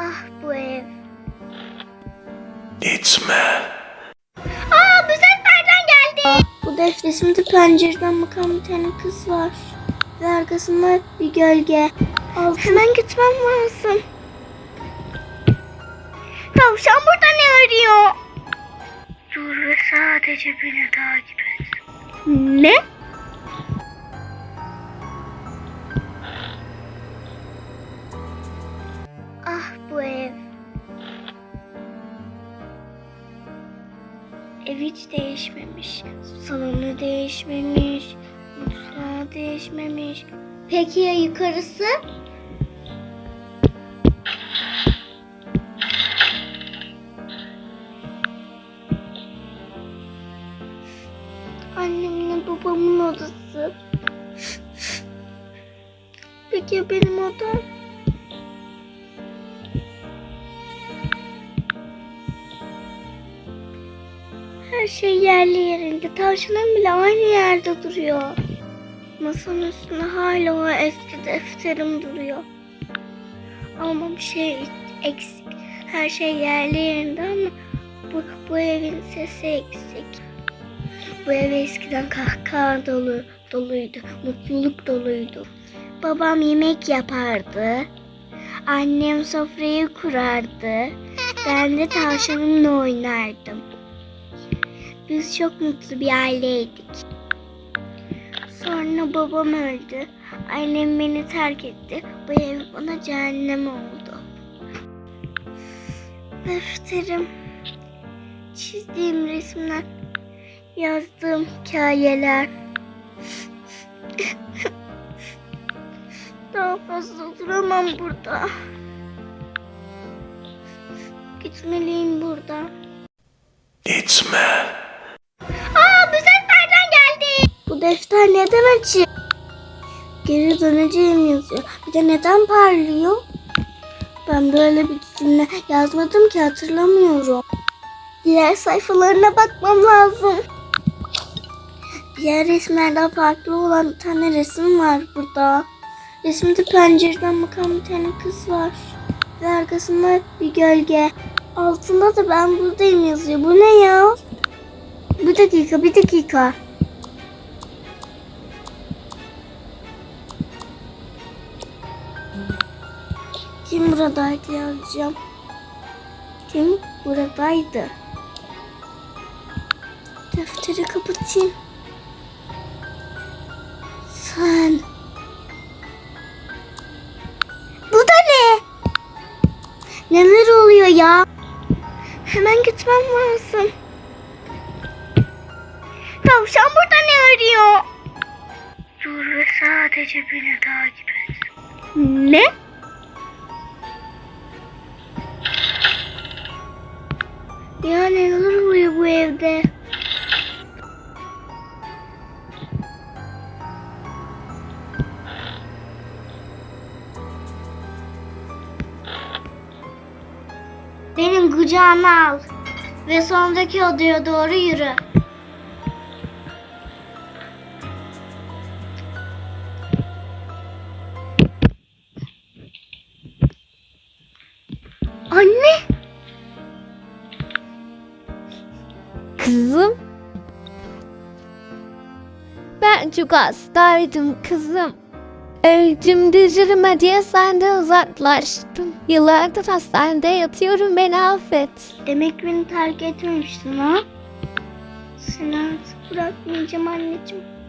Ah bu ev. Gitme. Aa bu ses nereden geldi? Bu defresimde pencereden bakan bir tane kız var. Ve arkasında bir gölge. Hemen gitmem lazım. Tavşan burada ne arıyor? Dur ve sadece beni takip et. Ne? Ev. Ev hiç değişmemiş. Salonu değişmemiş. Mutfağı değişmemiş. Peki ya yukarısı? Annemle babamın odası. Peki ya benim odam? Her şey yerli yerinde. Tavşanım bile aynı yerde duruyor. Masanın üstünde hala o eski defterim duruyor. Ama bir şey eksik. Her şey yerli yerinde ama bu, bu evin sesi eksik. Bu ev eskiden kahkaha dolu, doluydu. Mutluluk doluydu. Babam yemek yapardı. Annem sofrayı kurardı. Ben de tavşanımla oynardım. Biz çok mutlu bir aileydik. Sonra babam öldü. Annem beni terk etti. Bu ev bana cehennem oldu. Defterim, çizdiğim resimler, yazdığım hikayeler. Daha fazla duramam burada. Gitmeliyim buradan. Gitme. Defter neden açık? Geri döneceğim yazıyor. Bir de neden parlıyor? Ben böyle bir cümle yazmadım ki hatırlamıyorum. Diğer sayfalarına bakmam lazım. Diğer resimlerden farklı olan bir tane resim var burada. Resimde pencereden bakan bir tane kız var. Ve arkasında bir gölge. Altında da ben buradayım yazıyor. Bu ne ya? Bir dakika, bir dakika. Kim buradaydı yazacağım. Kim buradaydı? Defteri kapatayım. Sen. Bu da ne? Neler oluyor ya? Hemen gitmem lazım. Tavşan burada ne arıyor? Dur ve sadece beni takip et. Ne? Ya neler oluyor bu evde? Benim kucağına al ve sondaki odaya doğru yürü. Anne! Kızım. Ben çok hastaydım kızım. Öldüm düzülme diye senden uzaklaştım. Yıllardır hastanede yatıyorum beni affet. Demek beni terk etmemiştin ha? Seni artık bırakmayacağım anneciğim.